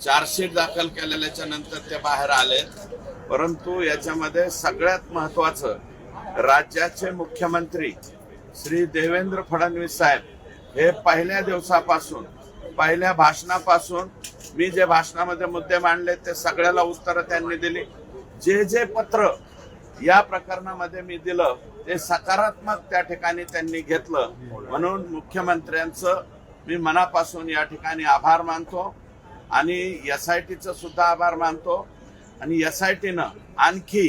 Chargesheet दाखल केलेल्याच्या नंतर ते बाहेर आले. परंतु याच्यामध्ये सगळ्यात महत्वाचं राज्याचे मुख्यमंत्री श्री देवेंद्र फडणवीस साहेब हे पहिल्या दिवसापासून पहिल्या भाषणापासून मी जे भाषणामध्ये मुद्दे मांडले ते सगळ्याला उत्तरं त्यांनी दिली. जे जे पत्र या प्रकरणामध्ये मी दिलं ते सकारात्मक त्या ठिकाणी त्यांनी घेतलं. म्हणून मुख्यमंत्र्यांचं मी मनापासून या ठिकाणी आभार मानतो. आणि एस आय टीचं सुद्धा आभार मानतो. आणि एस आय टीनं आणखी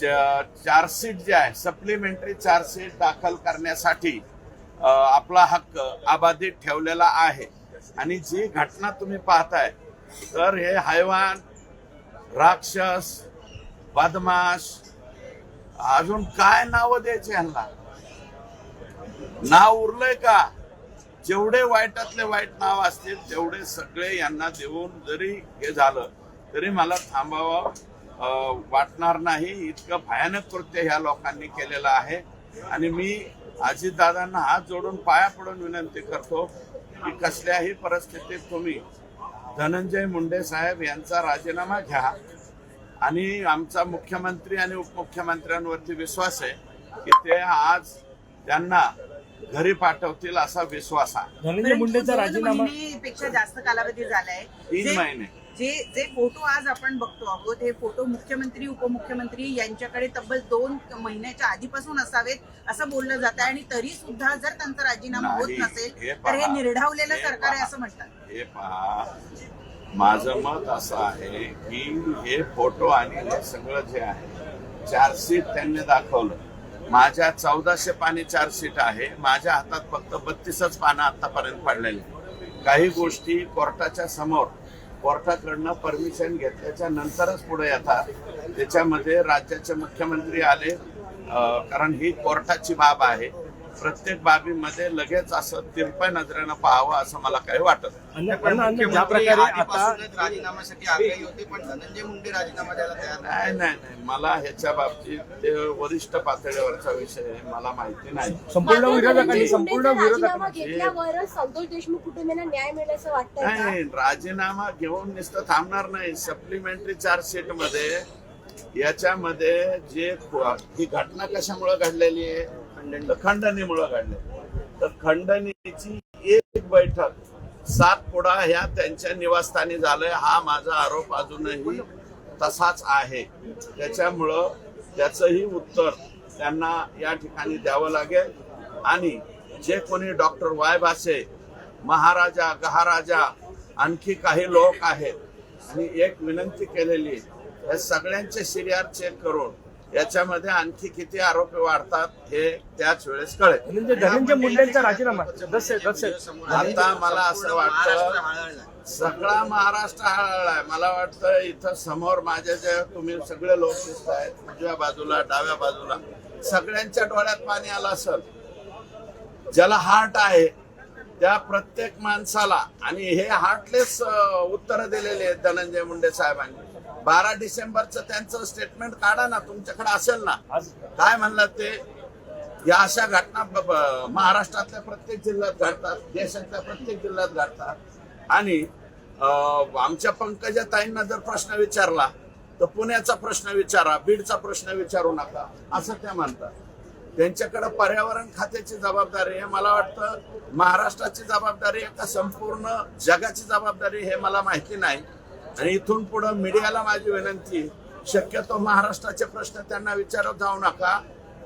च- चार्जशीट जे आहे सप्लिमेंटरी चार्जशीट दाखल करण्यासाठी आपला हक्क अबाधित ठेवलेला आहे. आणि जी घटना तुम्ही पाहताय तर हे हैवान राक्षस बदमाश अजून काय नाव द्यायचे ह्यांना? नाव उरलंय का? जेवढे वाईटातले वाईट नाव असतील तेवढे सगळे यांना देऊन जरी हे झालं तरी मला थांबावं वाटणार नाही. इतकं भयानक कृत्य ह्या लोकांनी केलेलं आहे. आणि मी अजितदादांना हात जोडून पाया पडून विनंती करतो की कसल्याही परिस्थितीत तुम्ही धनंजय मुंडे साहेब यांचा राजीनामा घ्या. आणि आमचा मुख्यमंत्री आणि उपमुख्यमंत्र्यांवरती विश्वास आहे की ते आज त्यांना घरी पाठवतील असा विश्वास आहे धनंजय मुंडेचा राजीनामा महिनेपेक्षा जास्त कालावधी झालाय तीन जे- महिने जे जे फोटो आज आपण बघतो आहोत हे फोटो मुख्यमंत्री उपमुख्यमंत्री यांच्याकडे तब्बल दोन महिन्याच्या आधीपासून असावेत असं बोललं जात आहे आणि तरी सुद्धा जर त्यांचा राजीनामा होत नाही, नसेल तर हे पहा. निर्ढावलेलं हे सरकार आहे पहा. असं म्हणतात हे पहा माझं मत असं आहे की हे फोटो आणि हे सगळं जे आहे चार्जशीट त्यांनी दाखवलं माझ्या चौदाशे पाने चार सीट आहे. माझ्या हातात फक्त बत्तीसच पानं आतापर्यंत पडलेली काही गोष्टी कोर्टाच्या समोर कोर्टाकडनं परमिशन घेतल्याच्या नंतरच पुढे येतात. त्याच्यामध्ये राज्याचे मुख्यमंत्री आले कारण ही कोर्टाची बाब आहे. प्रत्येक बाबीमध्ये लगेच असं तिरपय नजरेनं पाहावं असं मला काही वाटत नाही. अन्न- अन्न- अन्न ज्या मुख्यमंत्री प्रकारे आता आधीपासूनच राजीनाम्यासाठी आग्रही होते पण धनंजय मुंडे राजीनामा द्यायला तयार नाही. नाही मला ह्याच्या बाबतीत ते वरिष्ठ पातळीवरचा विषय आहे मला माहिती नाही. संपूर्ण विरोधकांनी संपूर्ण विरोधकांनी संतोष देशमुख कुटुंबियांना न्याय मिळेल असं नाही राजीनामा घेऊन नुसतं थांबणार नाही. सप्लिमेंटरी चार्जशीटमध्ये याच्यामध्ये जे ही घटना कशामुळे घडलेली आहे? खंडणीमुळे काढले तर खंडणीची एक बैठक सातपुडा ह्या त्यांच्या निवासस्थानी झालंय. हा माझा आरोप अजूनही तसाच आहे. त्याच्यामुळं त्याचंही उत्तर त्यांना या ठिकाणी द्यावं लागेल. आणि जे कोणी डॉक्टर वाय भासे महाराजा गहाराजा आणखी काही लोक आहेत आणि एक विनंती केलेली आहे. या सगळ्यांचे सिरियार चेक करून याच्यामध्ये आणखी किती आरोपी वाढतात हे त्याच वेळेस कळेल. धनंजय मुंडेंचा राजीनामा दसे दसे आता मला असं वाटतं. सगळा महाराष्ट्र हळहळलाय मला वाटतं इथं समोर माझ्या जे तुम्ही सगळे लोक दिसत आहेत उजव्या बाजूला डाव्या बाजूला सगळ्यांच्या डोळ्यात पाणी आलं असेल. ज्याला हार्ट आहे त्या प्रत्येक माणसाला आणि हे हार्टलेस उत्तर दिलेले आहेत धनंजय मुंडे साहेबांनी. बारा डिसेंबरचं त्यांचं स्टेटमेंट काढा ना तुमच्याकडे असेल ना. काय म्हणलं ते? या अशा घटना महाराष्ट्रातल्या प्रत्येक जिल्ह्यात घडतात देशातल्या प्रत्येक जिल्ह्यात घडतात. आणि अं, आमच्या पंकजा ताईंना जर प्रश्न विचारला तर पुण्याचा प्रश्न विचारा बीडचा प्रश्न विचारू नका असं त्या म्हणतात. त्यांच्याकडे पर्यावरण खात्याची जबाबदारी आहे. मला वाटतं महाराष्ट्राची जबाबदारी आहे का संपूर्ण जगाची जबाबदारी हे मला माहिती नाही. आणि इथून पुढे मीडियाला माझी विनंती शक्यतो महाराष्ट्राचे प्रश्न त्यांना विचारत जाऊ नका.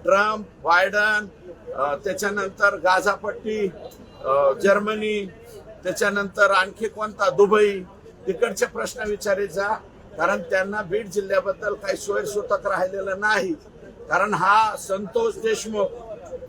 ट्रम्प बायडन त्याच्यानंतर गाझापट्टी जर्मनी त्याच्यानंतर आणखी कोणता दुबई तिकडचे प्रश्न विचारित जा. कारण त्यांना बीड जिल्ह्याबद्दल काही सोयीसुतक राहिलेलं नाही. कारण हा संतोष देशमुख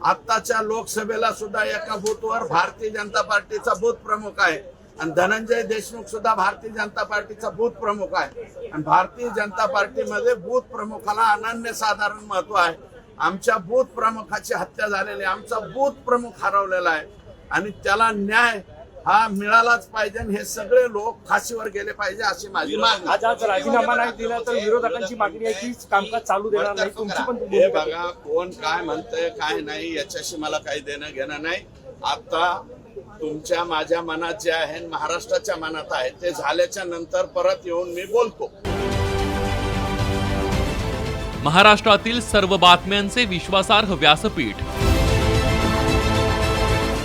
आत्ताच्या लोकसभेला सुद्धा एका बूथवर भारतीय जनता पार्टीचा बूथ प्रमुख आहे. आणि धनंजय देशमुख सुद्धा भारतीय जनता पार्टीचा बूथ प्रमुख आहे. आणि भारतीय जनता पार्टीमध्ये बूथ प्रमुखाला अनन्य साधारण महत्त्व आहे. आमच्या बूथ प्रमुखाची हत्या झालेली आहे. आमचा बूथ प्रमुख हरवलेला आहे. आणि त्याला न्याय हा मिळालाच पाहिजे आणि हे सगळे लोक फाशीवर गेले पाहिजे अशी माझी मागणी आहे. आज आज राजीनामा नाही दिला तर विरोधकांची मागणी आहे की कामकाज चालू देणार नाही तुमची पण हे. बघा कोण काय म्हणतंय काय नाही याच्याशी मला काही देणं घेणं नाही आता तुमच्या माझ्या मनात जे आहे महाराष्ट्राच्या मनात आहे ते झाल्याच्यानंतर परत येऊन मी बोलतो महाराष्ट्रातील सर्व बातम्यांचे विश्वासार्ह व्यासपीठ